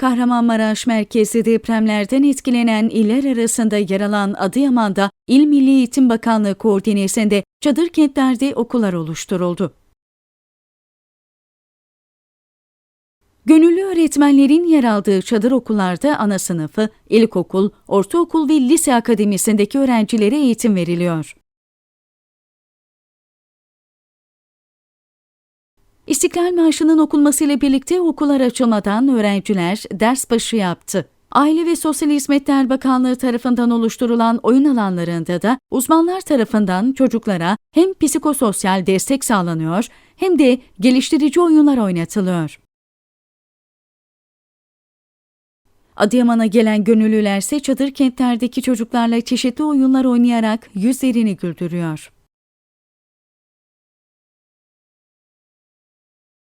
Kahramanmaraş merkezli depremlerden etkilenen iller arasında yer alan Adıyaman'da İl Milli Eğitim Bakanlığı koordinesinde çadır kentlerde okullar oluşturuldu. Gönüllü öğretmenlerin yer aldığı çadır okullarda ana sınıfı, ilkokul, ortaokul ve lise akademisindeki öğrencilere eğitim veriliyor. İstiklal Marşı'nın okunmasıyla birlikte okullar açılmadan öğrenciler ders başı yaptı. Aile ve Sosyal Hizmetler Bakanlığı tarafından oluşturulan oyun alanlarında da uzmanlar tarafından çocuklara hem psikososyal destek sağlanıyor hem de geliştirici oyunlar oynatılıyor. Adıyaman'a gelen gönüllülerse çadır kentlerdeki çocuklarla çeşitli oyunlar oynayarak yüzlerini güldürüyor.